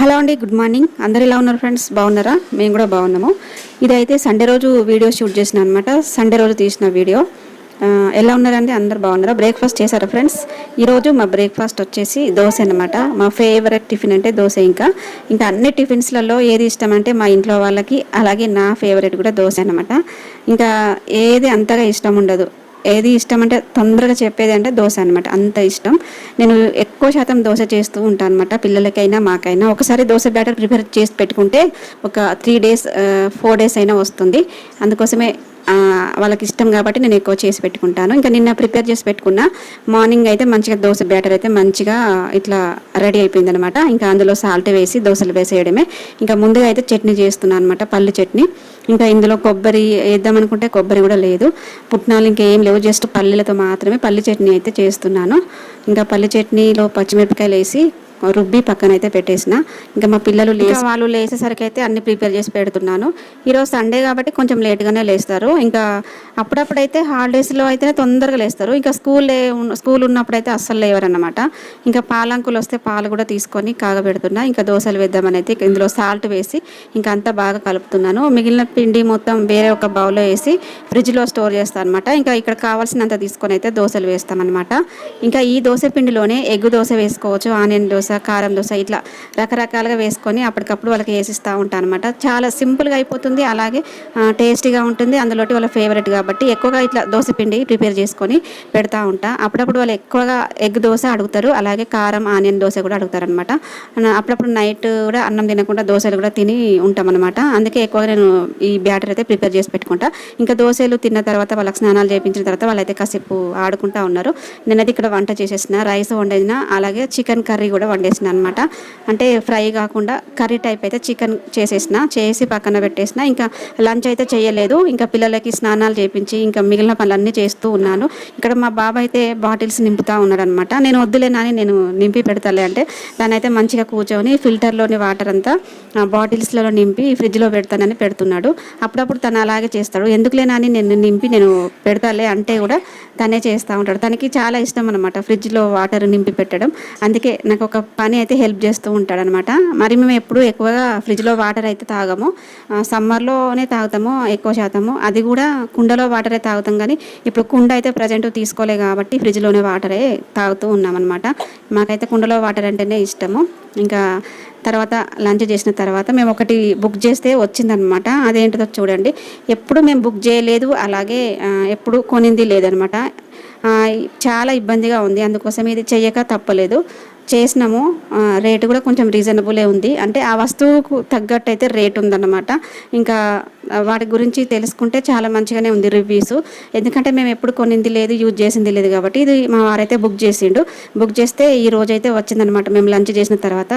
Hello అండి good morning. అందరు ఎలా ఉన్నారు ఫ్రెండ్స్? బాగున్నారా? మేము కూడా బాగున్నాము. ఇదైతే సండే రోజు వీడియో షూట్ చేసిన అనమాట సండే రోజు తీసిన వీడియో. ఎలా ఉన్నారండి? అందరు బాగున్నారా? బ్రేక్ఫాస్ట్ చేశారా ఫ్రెండ్స్? ఈరోజు మా బ్రేక్ఫాస్ట్ వచ్చేసి దోశ అనమాట మా ఫేవరెట్ టిఫిన్ అంటే దోశ ఇంకా. ఇంకా అన్ని టిఫిన్స్లలో ఏది ఇష్టం అంటే మా ఇంట్లో వాళ్ళకి అలాగే నా ఫేవరెట్ కూడా దోశ అనమాట ఇంకా ఏది అంతగా ఇష్టం ఉండదు. ఏది ఇష్టం అంటే తొందరగా చెప్పేది అంటే దోశ అనమాట అంత ఇష్టం. నేను ఎక్కువ శాతం దోశ చేస్తూ ఉంటాను అనమాట పిల్లలకైనా మాకైనా. ఒకసారి దోశ బ్యాటర్ ప్రిపేర్ చేసి పెట్టుకుంటే ఒక త్రీ డేస్ ఫోర్ డేస్ అయినా వస్తుంది. అందుకోసమే వాళ్ళకి ఇష్టం కాబట్టి నేను ఎక్కువ చేసి పెట్టుకుంటాను. ఇంకా నిన్న ప్రిపేర్ చేసి పెట్టుకున్న మార్నింగ్ అయితే మంచిగా దోశ బ్యాటర్ అయితే మంచిగా ఇట్లా రెడీ అయిపోయింది అనమాట ఇంకా అందులో సాల్ట్ వేసి దోశలు వేసేయడమే. ఇంకా ముందుగా అయితే చట్నీ చేస్తున్నాను అనమాట పల్లి చట్నీ. ఇంకా ఇందులో కొబ్బరి వేద్దాం అనుకుంటే కొబ్బరి కూడా లేదు. పుట్నాలు ఇంకేం లేవు జస్ట్ పల్లీలతో మాత్రమే పల్లి చట్నీ అయితే చేస్తున్నాను. ఇంకా పల్లి చట్నీలో పచ్చిమిరపకాయలు వేసి రుబ్బి పక్కన అయితే పెట్టేసిన. ఇంకా మా పిల్లలు లేచి వాళ్ళు లేచేసరికి అయితే అన్ని ప్రిపేర్ చేసి పెడుతున్నాను. ఈరోజు సండే కాబట్టి కొంచెం లేట్గానే లేస్తారు. ఇంకా అప్పుడప్పుడైతే హాలిడేస్లో అయితేనే తొందరగా లేస్తారు. ఇంకా స్కూల్ స్కూల్ ఉన్నప్పుడు అయితే అస్సలు లేవరన్నమాట. ఇంకా పాలంకులు వస్తే పాలు కూడా తీసుకొని కాగబెడుతున్నా. ఇంకా దోశలు వేద్దామని అయితే ఇందులో సాల్ట్ వేసి ఇంకా అంతా బాగా కలుపుతున్నాను. మిగిలిన పిండి మొత్తం వేరే ఒక బౌల్లో వేసి ఫ్రిడ్జ్లో స్టోర్ చేస్తాను అనమాట ఇంకా ఇక్కడ కావాల్సినంత తీసుకొని అయితే దోశలు వేస్తామన్నమాట. ఇంకా ఈ దోశ పిండిలోనే ఎగ్ దోశ వేసుకోవచ్చు ఆనియన్ దోశ కారం దోశ ఇట్లా రకరకాలుగా వేసుకొని అప్పటికప్పుడు వాళ్ళకి వేసిస్తూ ఉంటాను అనమాట చాలా సింపుల్గా అయిపోతుంది. అలాగే టేస్టీగా ఉంటుంది. అందులోటి వాళ్ళ ఫేవరెట్ కాబట్టి ఎక్కువగా ఇట్లా దోశ పిండి ప్రిపేర్ చేసుకొని పెడతా ఉంటా. అప్పుడప్పుడు వాళ్ళు ఎక్కువగా ఎగ్ దోశ అడుగుతారు. అలాగే కారం ఆనియన్ దోశ కూడా అడుగుతారు అనమాట అప్పుడప్పుడు నైట్ కూడా అన్నం తినకుండా దోశలు కూడా తిని ఉంటాం అనమాట అందుకే ఎక్కువగా నేను ఈ బ్యాటర్ అయితే ప్రిపేర్ చేసి పెట్టుకుంటా. ఇంకా దోశలు తిన్న తర్వాత వాళ్ళకి స్నానాలు చేయించిన తర్వాత వాళ్ళైతే కాసేపు ఆడుకుంటా ఉన్నారు. నేనైతే ఇక్కడ వంట చేసేసిన రైస్ వండేసిన అలాగే చికెన్ కర్రీ కూడా వండేసిన అనమాట అంటే ఫ్రై కాకుండా కర్రీ టైప్ అయితే చికెన్ చేసేసిన చేసి పక్కన పెట్టేసిన. ఇంకా లంచ్ అయితే చేయలేదు. ఇంకా పిల్లలకి స్నానాలు చేయించి ఇంకా మిగిలిన పనులన్నీ చేస్తూ ఉన్నాను. ఇక్కడ మా బాబా అయితే బాటిల్స్ నింపుతా ఉన్నాడనమాట నేను వద్దులేనని నేను నింపి పెడతాలే అంటే దాని అయితే మంచిగా కూర్చొని ఫిల్టర్లోని వాటర్ అంతా ఆ, బాటిల్స్లలో నింపి ఫ్రిడ్జ్లో పెడతానని పెడుతున్నాడు. అప్పుడప్పుడు తను అలాగే చేస్తాడు. ఎందుకులేనని నేను నింపి నేను పెడతాలే అంటే కూడా తనే చేస్తూ ఉంటాడు. తనకి చాలా ఇష్టం అనమాట ఫ్రిడ్జ్లో వాటర్ నింపి పెట్టడం. అందుకే నాకు ఒక పని అయితే హెల్ప్ చేస్తూ ఉంటాడనమాట. మరి మేము ఎప్పుడు ఎక్కువగా ఫ్రిడ్జ్లో వాటర్ అయితే తాగము. సమ్మర్లోనే తాగుతాము ఎక్కువ శాతము. అది కూడా కుండలో వాటరే తాగుతాం కానీ ఇప్పుడు కుండ అయితే ప్రజెంట్ తీసుకోలే కాబట్టి ఫ్రిడ్జ్లోనే వాటరే తాగుతూ ఉన్నామన్నమాట మాకైతే కుండలో వాటర్ అంటేనే ఇష్టము. ఇంకా తర్వాత లంచ్ చేసిన తర్వాత మేము ఒకటి బుక్ చేస్తే వచ్చిందనమాట. అదేంటిదో చూడండి. ఎప్పుడు మేము బుక్ చేయలేదు అలాగే ఎప్పుడు కొనింది లేదనమాట. చాలా ఇబ్బందిగా ఉంది. అందుకోసం ఇది చెయ్యక తప్పలేదు. చేసినాము. రేటు కూడా కొంచెం రీజనబులే ఉంది. అంటే ఆ వస్తువుకు తగ్గట్టు అయితే రేట్ ఉందన్నమాట. ఇంకా వాటి గురించి తెలుసుకుంటే చాలా మంచిగానే ఉంది రివ్యూస్. ఎందుకంటే మేము ఎప్పుడు కొనింది లేదు యూజ్ చేసింది లేదు కాబట్టి ఇది మా వారైతే బుక్ చేసిండు. బుక్ చేస్తే ఈ రోజు అయితే వచ్చిందనమాట మేము లంచ్ చేసిన తర్వాత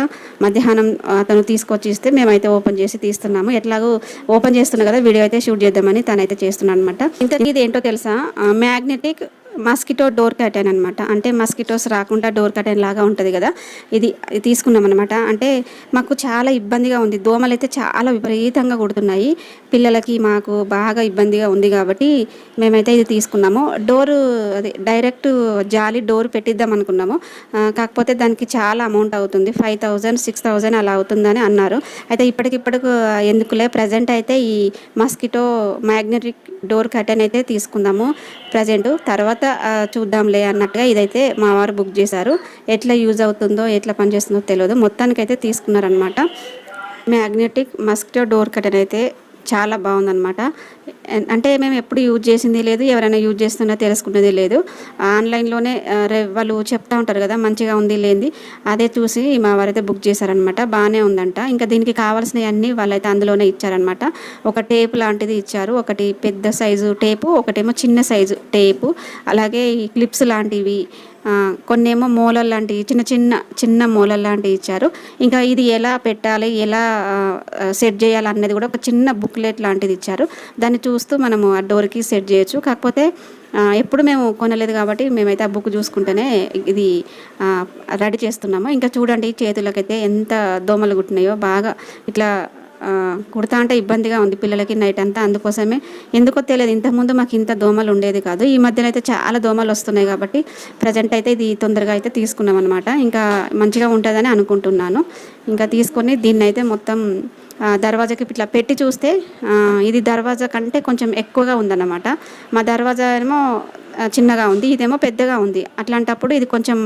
మధ్యాహ్నం అతను తీసుకొచ్చి ఇస్తే మేమైతే ఓపెన్ చేసి తీస్తున్నాము. ఎట్లాగో ఓపెన్ చేస్తున్నా కదా వీడియో అయితే షూట్ చేద్దామని తనైతే చేస్తున్నాను అనమాట ఇంతకీ ఇది ఏంటో తెలుసా? మ్యాగ్నెటిక్ మస్కిటో డోర్ కర్టెన్ అనమాట అంటే మస్కిటోస్ రాకుండా డోర్ కర్టెన్ లాగా ఉంటుంది కదా. ఇది తీసుకున్నాం అనమాట అంటే మాకు చాలా ఇబ్బందిగా ఉంది. దోమలు అయితే చాలా విపరీతంగా కుడుతున్నాయి. పిల్లలకి మాకు బాగా ఇబ్బందిగా ఉంది కాబట్టి మేమైతే ఇది తీసుకున్నాము. డోరు అది డైరెక్ట్ జాలి డోర్ పెట్టిద్దాం అనుకున్నాము. కాకపోతే దానికి చాలా అమౌంట్ అవుతుంది. ఫైవ్ థౌజండ్ సిక్స్ థౌజండ్ అలా అవుతుందని అన్నారు. అయితే ఇప్పటికిప్పటికు ఎందుకులే ప్రజెంట్ అయితే ఈ మస్కిటో మ్యాగ్నెటిక్ డోర్ కర్టెన్ అయితే తీసుకుందాము. ప్రజెంట్ తర్వాత తర్వాత చూద్దాంలే అన్నట్టుగా ఇదైతే మా వారు బుక్ చేశారు. ఎట్లా యూజ్ అవుతుందో ఎట్లా పనిచేస్తుందో తెలియదు. మొత్తానికైతే తీసుకున్నారనమాట మ్యాగ్నెటిక్ మస్కిటో డోర్ కటన్ అయితే చాలా బాగుందనమాట అంటే మేము ఎప్పుడు యూజ్ చేసింది లేదు ఎవరైనా యూజ్ చేస్తున్నా తెలుసుకునేది లేదు. ఆన్లైన్లోనే వాళ్ళు చెప్తా ఉంటారు కదా మంచిగా ఉంది లేనిది అదే చూసి మా వారైతే బుక్ చేశారనమాట బాగానే ఉందంట. ఇంకా దీనికి కావాల్సినవన్నీ వాళ్ళైతే అందులోనే ఇచ్చారనమాట ఒక టేప్ లాంటిది ఇచ్చారు. ఒకటి పెద్ద సైజు టేపు ఒకటేమో చిన్న సైజు టేపు. అలాగే ఈ క్లిప్స్ లాంటివి కొన్నేమో మూలలు లాంటివి చిన్న చిన్న చిన్న మూలలు లాంటివి ఇచ్చారు. ఇంకా ఇది ఎలా పెట్టాలి ఎలా సెట్ చేయాలి అన్నది కూడా ఒక చిన్న బుక్లెట్ లాంటిది ఇచ్చారు. దాన్ని చూస్తూ మనము ఆ డోర్కి సెట్ చేయొచ్చు. కాకపోతే ఎప్పుడు మేము కొనలేదు కాబట్టి మేమైతే ఆ బుక్ చూసుకుంటేనే ఇది రెడీ చేస్తున్నాము. ఇంకా చూడండి చేతులకైతే ఎంత దోమలు కుట్టినాయో బాగా ఇట్లా కుడతా అంటే ఇబ్బందిగా ఉంది పిల్లలకి నైట్ అంతా. అందుకోసమే ఎందుకో తెలియదు. ఇంతకుముందు మాకు ఇంత దోమలు ఉండేది కాదు. ఈ మధ్యన అయితే చాలా దోమలు వస్తున్నాయి కాబట్టి ప్రజెంట్ అయితే ఇది తొందరగా అయితే తీసుకున్నాం అనమాట ఇంకా మంచిగా ఉంటుందని అనుకుంటున్నాను. ఇంకా తీసుకొని దీన్ని అయితే మొత్తం దర్వాజాకి ఇట్లా పెట్టి చూస్తే ఇది దర్వాజా కంటే కొంచెం ఎక్కువగా ఉందన్నమాట. మా దర్వాజా ఏమో చిన్నగా ఉంది ఇదేమో పెద్దగా ఉంది. అట్లాంటప్పుడు ఇది కొంచెం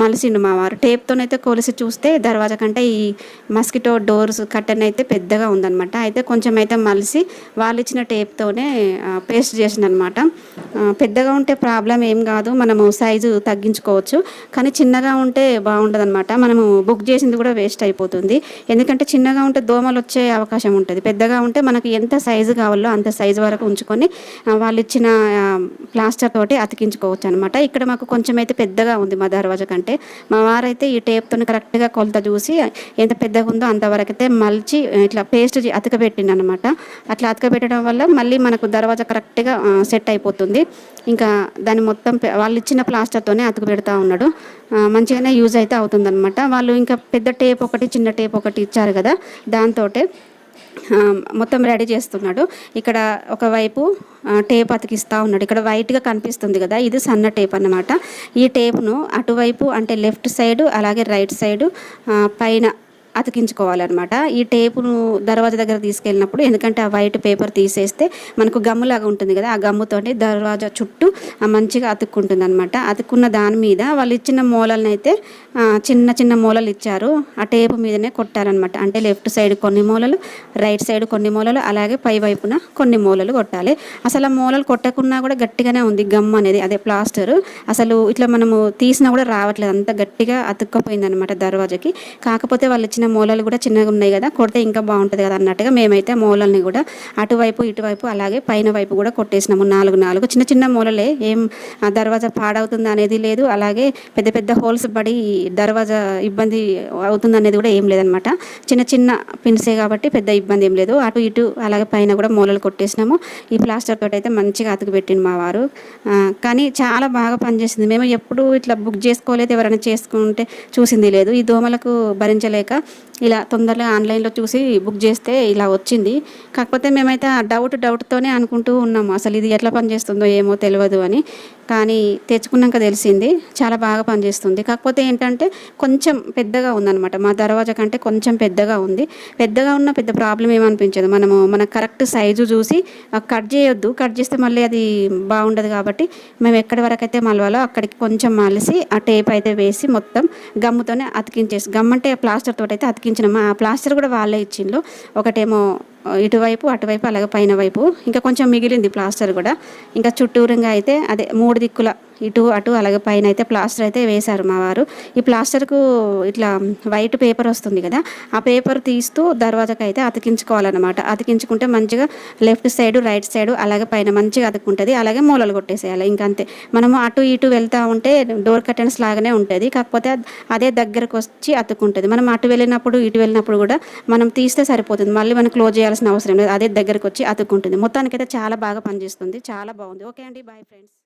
మలిసిండు మా వారు టేప్తోనైతే కొలిసి చూస్తే దర్వాజా కంటే ఈ మస్కిటో డోర్స్ కట్టెన్ అయితే పెద్దగా ఉందన్నమాట. అయితే కొంచెం అయితే మలిసి వాళ్ళు ఇచ్చిన టేప్తోనే పేస్ట్ చేసిందనమాట పెద్దగా ఉంటే ప్రాబ్లం ఏం కాదు మనము సైజు తగ్గించుకోవచ్చు. కానీ చిన్నగా ఉంటే బాగుంటుంది అనమాట మనము బుక్ చేసింది కూడా వేస్ట్ అయిపోతుంది. ఎందుకంటే చిన్నగా ఉంటే దోమలు వచ్చే అవకాశం ఉంటుంది. పెద్దగా ఉంటే మనకి ఎంత సైజు కావాలో అంత సైజు వరకు ఉంచుకొని వాళ్ళు ఇచ్చిన ప్లాస్టర్ తోటి అతికించుకోవచ్చు అనమాట ఇక్కడ మాకు కొంచెం అయితే పెద్దగా ఉంది మా దర్వాజా కంటే. మా వారైతే ఈ టేప్తో కరెక్ట్గా కొలత చూసి ఎంత పెద్దగా ఉందో అంతవరకు అయితే మలిచి ఇట్లా పేస్ట్ అతకబెట్టింది అనమాట అట్లా అతకబెట్టడం వల్ల మళ్ళీ మనకు దర్వాజా కరెక్ట్గా సెట్ అయిపోతుంది. ఇంకా దాన్ని మొత్తం వాళ్ళు ఇచ్చిన ప్లాస్టర్తోనే అతుకు పెడతా ఉన్నాడు మంచిగానే యూజ్ అయితే అవుతుందన్నమాట. వాళ్ళు ఇంకా పెద్ద టేప్ ఒకటి చిన్న టేప్ ఒకటి ఇచ్చారు కదా దాంతోటే. మొత్తం రెడీ చేస్తున్నాడు. ఇక్కడ ఒకవైపు టేప్ అతికిస్తూ ఉన్నాడు. ఇక్కడ వైట్గా కనిపిస్తుంది కదా ఇది సన్న టేప్ అన్నమాట. ఈ టేప్ను అటువైపు అంటే లెఫ్ట్ సైడ్ అలాగే రైట్ సైడ్ పైన అతికించుకోవాలన్నమాట. ఈ టేపును దర్వాజా దగ్గర తీసుకెళ్ళినప్పుడు ఎందుకంటే ఆ వైట్ పేపర్ తీసేస్తే మనకు గమ్ములాగా ఉంటుంది కదా ఆ గమ్ముతోటి దర్వాజా చుట్టూ మంచిగా అతుక్కుంటుంది అనమాట అతుక్కున్న దాని మీద వాళ్ళు ఇచ్చిన మూలలను అయితే చిన్న చిన్న మూలలు ఇచ్చారు. ఆ టేపు మీదనే కొట్టాలన్నమాట అంటే లెఫ్ట్ సైడ్ కొన్ని మూలలు రైట్ సైడ్ కొన్ని మూలలు అలాగే పై వైపున కొన్ని మూలలు కొట్టాలి. అసలు ఆ మూలలు కొట్టకున్నా కూడా గట్టిగానే ఉంది గమ్ అనేది అదే ప్లాస్టర్. అసలు ఇట్లా మనము తీసినా కూడా రావట్లేదు అంత గట్టిగా అతుక్కపోయింది అనమాట దర్వాజాకి. కాకపోతే వాళ్ళు ఇచ్చిన మూలలు కూడా చిన్నగా ఉన్నాయి కదా కొడితే ఇంకా బాగుంటుంది కదా అన్నట్టుగా మేమైతే మూలల్ని కూడా అటువైపు ఇటువైపు అలాగే పైన వైపు కూడా కొట్టేసినాము. నాలుగు నాలుగు చిన్న చిన్న మూలలే. ఏం ఆ దర్వాజా పాడవుతుంది అనేది లేదు. అలాగే పెద్ద పెద్ద హోల్స్ పడి దర్వాజా ఇబ్బంది అవుతుంది అనేది కూడా ఏం లేదనమాట చిన్న చిన్న పిన్సే కాబట్టి పెద్ద ఇబ్బంది ఏం లేదు. అటు ఇటు అలాగే పైన కూడా మూలలు కొట్టేసినాము. ఈ ప్లాస్టర్ తోటి అయితే మంచిగా అతుకు పెట్టింది మా వారు. కానీ చాలా బాగా పనిచేసింది. మేము ఎప్పుడు ఇట్లా బుక్ చేసుకోలేదు. ఎవరైనా చేసుకుంటే చూసింది లేదు. ఈ దోమలకు భరించలేక ఇలా తొందరగా ఆన్లైన్లో చూసి బుక్ చేస్తే ఇలా వచ్చింది. కాకపోతే మేమైతే ఆ డౌట్ డౌట్తోనే అనుకుంటూ ఉన్నాము. అసలు ఇది ఎట్లా పనిచేస్తుందో ఏమో తెలియదు అని. కానీ తెచ్చుకున్నాక తెలిసింది చాలా బాగా పనిచేస్తుంది. కాకపోతే ఏంటంటే కొంచెం పెద్దగా ఉందన్నమాట. మా దర్వాజా కంటే కొంచెం పెద్దగా ఉంది. పెద్దగా ఉన్న పెద్ద ప్రాబ్లం ఏమనిపించదు. మనము మన కరెక్ట్ సైజు చూసి కట్ చేయొద్దు. కట్ చేస్తే మళ్ళీ అది బాగుండదు కాబట్టి మేము ఎక్కడి వరకు అయితే మలవాలో అక్కడికి కొంచెం మలిసి ఆ టేప్ అయితే వేసి మొత్తం గమ్ముతోనే అతికించేసి గమ్ అంటే ప్లాస్టర్ తోటి అయితే అతికించినాము ఆ ప్లాస్టర్ కూడా వాళ్ళే ఇచ్చిండ్రు. ఒకటేమో ఇటువైపు అటువైపు అలాగే పైన వైపు. ఇంకా కొంచెం మిగిలింది ప్లాస్టర్ కూడా. ఇంకా చుట్టూరంగా అయితే అదే మూడు దిక్కుల ఇటు అటు అలాగే పైన అయితే ప్లాస్టర్ అయితే వేశారు మా వారు. ఈ ప్లాస్టర్కు ఇట్లా వైట్ పేపర్ వస్తుంది కదా ఆ పేపర్ తీస్తూ దర్వాజకు అయితే అతికించుకోవాలన్నమాట. అతికించుకుంటే మంచిగా లెఫ్ట్ సైడ్ రైట్ సైడ్ అలాగే పైన మంచిగా అతుక్కుంటుంది. అలాగే మూలలు కొట్టేసేయాలి. ఇంకా అంతే. మనము అటు ఇటు వెళ్తా ఉంటే డోర్ కర్టెన్స్ లాగానే ఉంటుంది. కాకపోతే అదే దగ్గరకు వచ్చి అతుక్కుంటుంది. మనం అటు వెళ్ళినప్పుడు ఇటు వెళ్ళినప్పుడు కూడా మనం తీస్తే సరిపోతుంది. మళ్ళీ మనం క్లోజ్ చేయాలి చేయాల్సిన అవసరం లేదు. అదే దగ్గరకు వచ్చి అతుక్కుంటుంది. మొత్తానికైతే చాలా బాగా పనిచేస్తుంది. చాలా బాగుంది. ఓకే అండి. Bye friends.